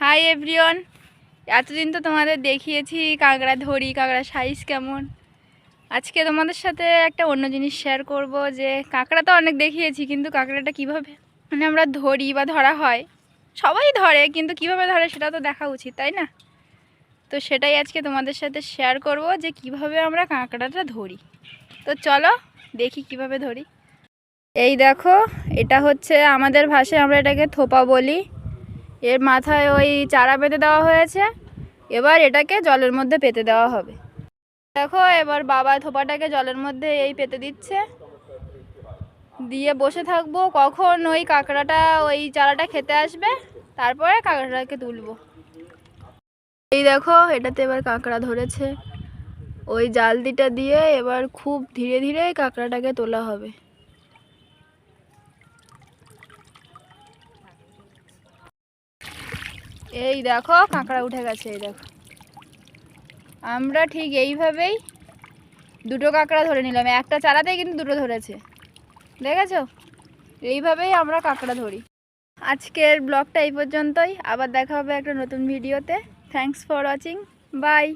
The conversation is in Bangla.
হাই এভরিওয়ান এতদিন তো তোমাদের দেখিয়েছি কাঁকড়া ধরি, কাঁকড়া সাইজ কেমন। আজকে তোমাদের সাথে একটা অন্য জিনিস শেয়ার করব যে কাঁকড়া তো অনেক দেখিয়েছি, কিন্তু কাঁকড়াটা কীভাবে মানে আমরা ধরি বা ধরা হয়, সবাই ধরে, কিন্তু কীভাবে ধরে সেটা তো দেখা উচিত, তাই না? তো সেটাই আজকে তোমাদের সাথে শেয়ার করব যে কীভাবে আমরা কাঁকড়াটা ধরি। তো চলো দেখি কীভাবে ধরি। এই দেখো, এটা হচ্ছে আমাদের ভাষায় আমরা এটাকে থোপা বলি। এর মাথায় ওই চারা পেতে দেওয়া হয়েছে। এবার এটাকে জলের মধ্যে পেতে দেওয়া হবে। দেখো, এবার বাবা থোপাটাকে জলের মধ্যে এই পেতে দিচ্ছে। দিয়ে বসে থাকব, কখন ওই কাঁকড়াটা, ওই চারাটা খেতে আসবে, তারপরে কাঁকড়াটাকে তুলবো। এই দেখো, এটাতে এবার কাঁকড়া ধরেছে। ওই জালদিটা দিয়ে এবার খুব ধীরে ধীরে কাঁকড়াটাকে তোলা হবে। এই দেখো, কাঁকড়া উঠে গেছে, এই দেখো। আমরা ঠিক এইভাবেই দুটো কাঁকড়া ধরে নিলাম। একটা চারাতেই কিন্তু দুটো ধরেছে। দেখেছ? এইভাবেই আমরা কাঁকড়া ধরি। আজকের ব্লগটা এই পর্যন্তই। আবার দেখা হবে একটা নতুন ভিডিওতে। Thanks for watching by